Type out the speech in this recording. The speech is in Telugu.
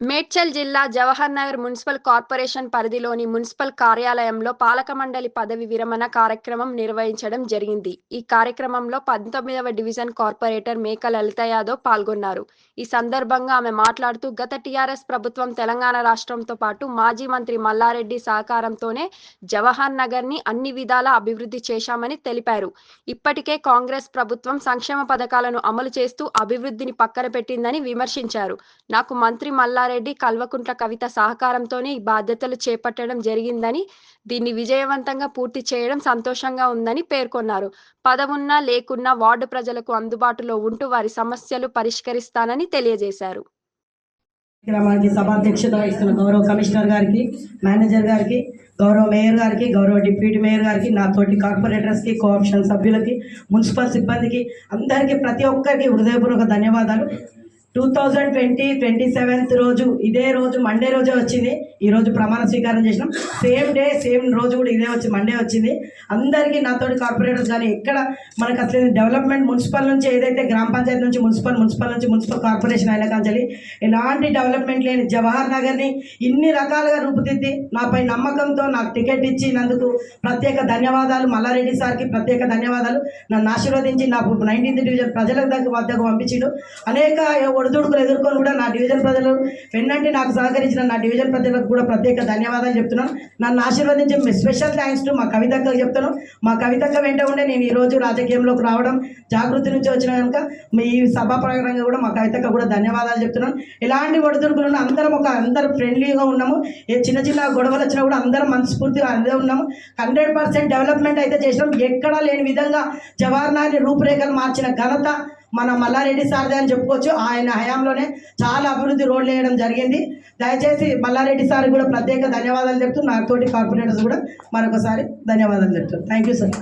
మేడ్చల్ జిల్లా జవహర్ నగర్ మున్సిపల్ కార్పొరేషన్ పరిధిలోని మున్సిపల్ కార్యాలయంలో పాలక మండలి పదవి విరమణ కార్యక్రమం నిర్వహించడం జరిగింది. ఈ కార్యక్రమంలో పంతొమ్మిదవ డివిజన్ కార్పొరేటర్ మేక లలిత యాదవ్ పాల్గొన్నారు. ఈ సందర్భంగా ఆమె మాట్లాడుతూ గత టీఆర్ఎస్ ప్రభుత్వం తెలంగాణ రాష్ట్రంతో పాటు మాజీ మంత్రి మల్లారెడ్డి సహకారంతోనే జవహర్ నగర్ని అన్ని విధాల అభివృద్ధి చేశామని తెలిపారు. ఇప్పటికే కాంగ్రెస్ ప్రభుత్వం సంక్షేమ పథకాలను అమలు చేస్తూ అభివృద్ధిని పక్కన పెట్టిందని విమర్శించారు. నాకు మంత్రి మల్లారెడ్డి కల్వకుంట్ల కవిత సహకారంతోనే ఈ బాధ్యతలు చేపట్టడం జరిగిందని దీన్ని విజయవంతంగా పూర్తి చేయడం సంతోషంగా ఉందని పేర్కొన్నారు. పదవున్నా లేకున్నా వార్డు ప్రజలకు అందుబాటులో ఉంటూ వారి సమస్యలు పరిష్కరిస్తానని తెలియజేశారు. కార్యక్రమానికి సభాధ్యక్షత వహిస్తున్న గౌరవ కమిషనర్ గారికి మేనేజర్ గారికి గౌరవ మేయర్ గారికి గౌరవ డిప్యూటీ మేయర్ గారికి నా తోటి కార్పొరేటర్స్కి కోఆప్షన్ సభ్యులకి మున్సిపల్ సిబ్బందికి అందరికీ ప్రతి ఒక్కరికి హృదయపూర్వక ధన్యవాదాలు. Two thousand twenty twenty seventh రోజు ఇదే రోజు మండే రోజే వచ్చింది. ఈ రోజు ప్రమాణ స్వీకారం చేసినాం. సేమ్ డే సేమ్ రోజు కూడా ఇదే వచ్చి మండే వచ్చింది. అందరికీ నాతోటి కార్పొరేటర్స్ కానీ ఎక్కడ మనకు అసలు డెవలప్మెంట్ మున్సిపల్ నుంచి ఏదైతే గ్రామ పంచాయతీ నుంచి మున్సిపల్ మున్సిపల్ నుంచి మున్సిపల్ కార్పొరేషన్ అయినా కానీ ఎలాంటి డెవలప్మెంట్ లేని జవహర్ నగర్ని ఇన్ని రకాలుగా రూపుదిద్ది నాపై నమ్మకంతో నాకు టికెట్ ఇచ్చినందుకు ప్రత్యేక ధన్యవాదాలు. మల్లారెడ్డి సార్కి ప్రత్యేక ధన్యవాదాలు. నన్ను ఆశీర్వదించి నాకు నైన్టీన్త్ డివిజన్ ప్రజలకు దగ్గర వద్దకు పంపించిండు. అనేక ఒడిదుడుకులు ఎదుర్కొని కూడా నా డివిజన్ ప్రజలు వెన్నంటి నాకు సహకరించిన నా డివిజన్ ప్రజలకు కూడా ప్రత్యేక ధన్యవాదాలు చెప్తున్నాను. నన్ను ఆశీర్వదించి స్పెషల్ థ్యాంక్స్ టు మా కవితక్క చెప్తాను మా కవితక్క వెంట ఉండే నేను ఈరోజు రాజకీయంలోకి రావడం జాగృతి నుంచి వచ్చిన కనుక మీ ఈ సభా కూడా మా కవితక్క కూడా ధన్యవాదాలు చెప్తున్నాను. ఎలాంటి ఒడిదుడుకులు అందరం ఒక అందరం ఫ్రెండ్లీగా ఉన్నాము. ఏ చిన్న చిన్న గొడవలు వచ్చినా కూడా అందరం మనస్ఫూర్తిగా అదే ఉన్నాము. హండ్రెడ్ పర్సెంట్ డెవలప్మెంట్ అయితే చేసినాం. ఎక్కడా లేని విధంగా జవహర్లాల్ రూపురేఖలు మార్చిన ఘనత మన మల్లారెడ్డి సార్దే అని చెప్పుకోవచ్చు. ఆయన హయాంలోనే చాలా అభివృద్ధి రోడ్లు వేయడం జరిగింది. దయచేసి మల్లారెడ్డి సార్ కూడా ప్రత్యేక ధన్యవాదాలు చెప్తూ నాతోటి కార్పొరేటర్స్ కూడా మరొకసారి ధన్యవాదాలు చెప్తాను థ్యాంక్ యూ సార్